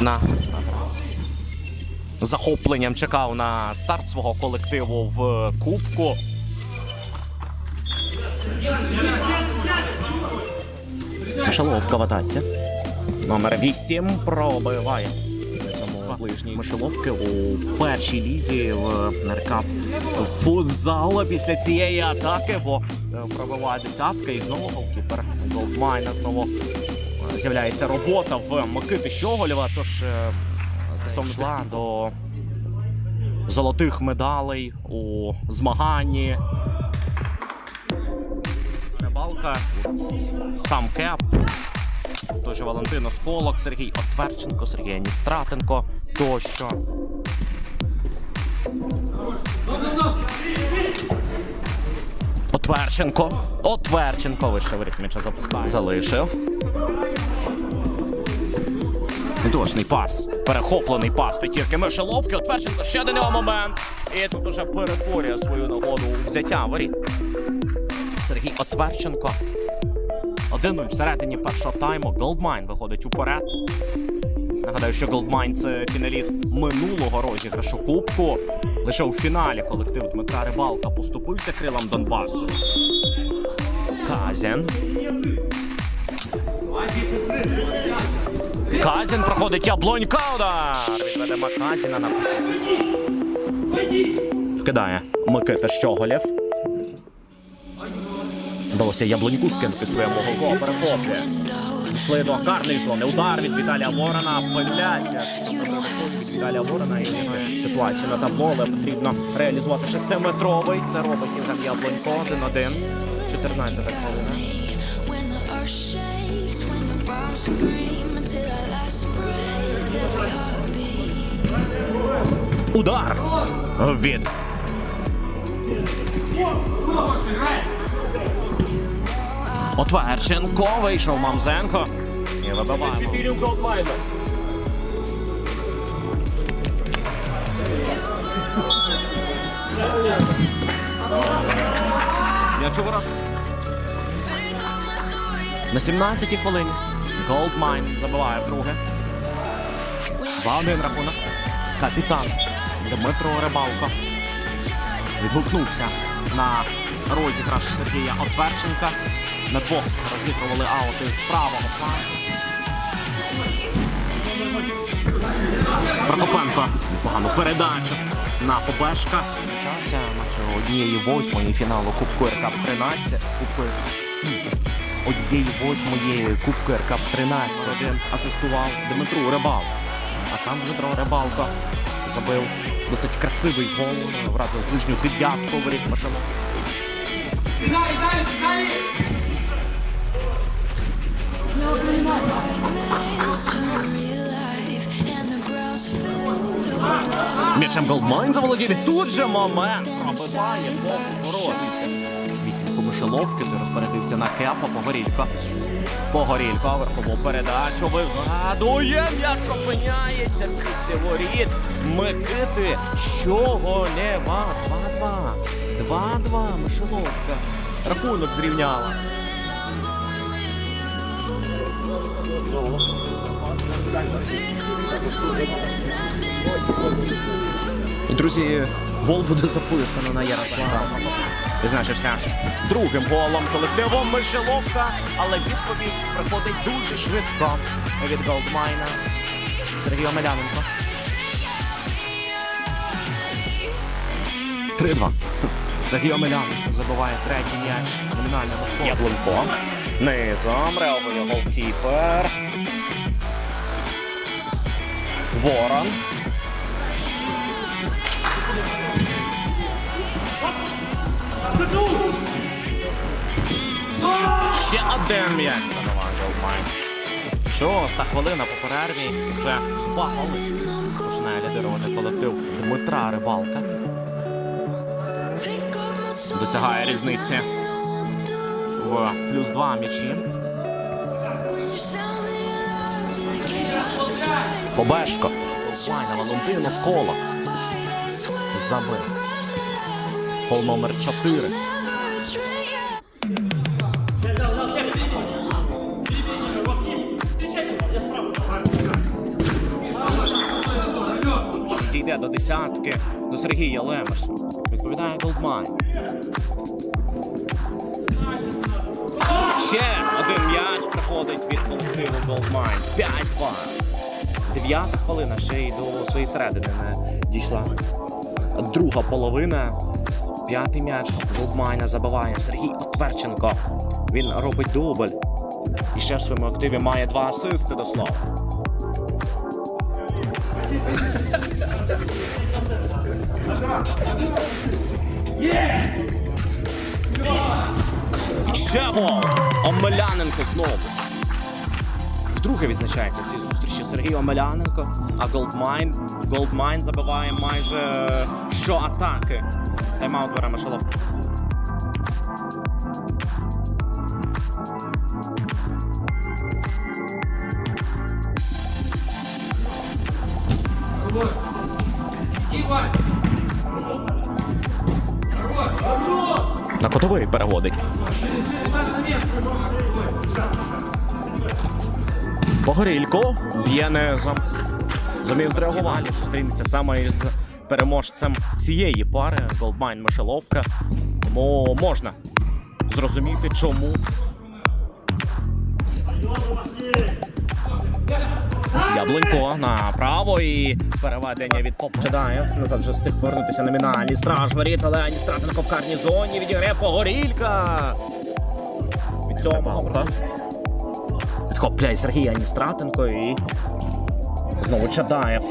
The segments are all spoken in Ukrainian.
Наступна захопленням чекав на старт свого колективу в Кубку. Мишеловка в атаці. Номер 8 пробиває. Ближній Мишеловки у першій лізі в НРК футзалу після цієї атаки, бо е, пробиває десятка і знову голкіпер Голдмайна знову з'являється робота в Микити Щоголєва. Тож е, стосовно зла до золотих медалей у змаганні. Рибалка, сам Кеп, Тож Валентина Сколок, Сергій Отверченко, Сергій Аністратенко тощо. Отверченко. Отверченко вище воріт м'яча запускає. Залишив. Точний пас. Перехоплений пас п'ятірки Мишеловки. Отверченко ще один його момент. І тут уже перетворює свою нагоду у взяття воріт. Сергій Отверченко. 1-0 всередині першого тайму. Голдмайн виходить уперед. Нагадаю, що Голдмайн це фіналіст минулого розіграшу Кубку. Лише у фіналі колектив Дмитра Рибалка поступився крилам Донбасу. Казін. Казін проходить яблонька удар. Відведемо Казіна на вкидає Микита Щоголєв. Вдалося яблоньку скинути своєму голку. Перехоплює. Пішли до карної зони. Удар від Віталія Ворона. Від Віталія Ворона і змінює ситуацію на табло, але потрібно реалізувати шестиметровий. Це робить Євген Яблонько. 1-1. 14 хвилина. When the Отверченко вийшов Мамзенко. І вибиваємо. На 17-й хвилині Голдмайн забиває вдруге. 2-1 рахунок. Капітан Дмитро Рибалко відгукнувся на розіграш Сергія Отверченка. На двох розігрували аути з правого флангу. Прокопенко погану передачу на Побешка. Чася матчу однієї восьмої фіналу Кубку РК 13. Кубку однієї восьмої Кубку РК 13 асистував Дмитру Рибалко. А сам Дмитро Рибалко забив досить красивий гол, вразив ближню дев'ятку воріт Машину. It's turn to М'ячем Голдмайн заволодів. Тут же момент пробиває повз воротниця. Вісімку Мишеловки, ти розпорядився на кепа Погорілько. Погорілько, верхову передачу вигадує. М'яч опиняється в сітці воріт. Микити Щоголєва. 2-2. 2-2. Мишеловка. Рахунок зрівняла. І, друзі, гол буде записано на Ярослава. Відзначився другим голом колективу Мишеловка, але відповідь приходить дуже швидко від Голдмайна Сергія Меляненко. 3-2. Сергій Омеляненко забиває третій м'яч номінальному скору. Яблунко. Низом реагує голкіпер. Ворон. Ще один м'яч забиває Голдмайн. Шоста хвилина по перерві. Вже два голи. Починає лідирувати колектив Дмитра Рибалка. Досягає різниці в плюс два м'ячі. Побешко. Офлайна Валентин Осколок. Забив. Гол номер 4. Дійде до десятки до Сергія Лемеш. Відповідає Голдмайн. Ще один м'яч приходить від колективу Голдмайн. 5-2. Дев'ята хвилина ще й до своєї середини не дійшла. Друга половина. П'ятий м'яч Голдмайна забиває Сергій Отверченко. Він робить дубль. І ще в своєму активі має два асисти до слова. Ще! Омеляненко знову. Вдруге відзначається в цій зустрічі Сергій Омеляненко, а Голдмайн. Голдмайн забиває майже що атаки. Тайм-аут бере Мишелов. Котовий переводить. Погорілько б'є не зам... зумів зреагувати. Зустрінеться саме із переможцем цієї пари Голдмайн Мишеловка. Тому можна зрозуміти, чому. Яблунько направо і переведення від Попчадаєв. Назад вже встиг повернутися номінальний страж воріт, але Ані Стратенко в карній зоні відіграє Погорілька. Від цього Підхопляє Сергій Аністратенко і знову Чадаєв.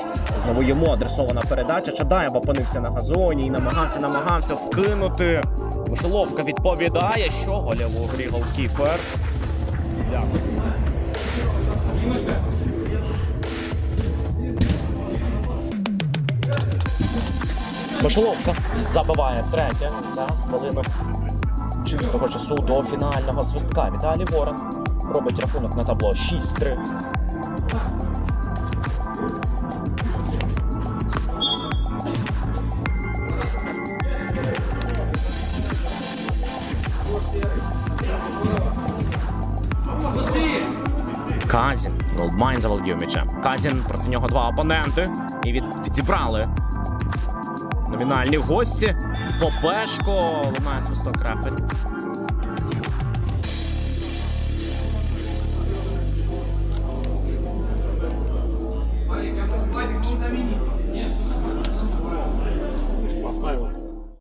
Знову йому адресована передача. Чадаєв опинився на газоні і намагався, намагався скинути. Мишеловка відповідає, що голів у грі голкіпер. Дякую. Мишеловка забиває третє за хвилину чистого часу до фінального свистка. Віталій Ворон робить рахунок на табло 6-3. Казін. Голдмайн заволодів м'ячем. Казін проти нього два опоненти. І від, відібрали номінальні гості. Попешко лунає свисток Рафель.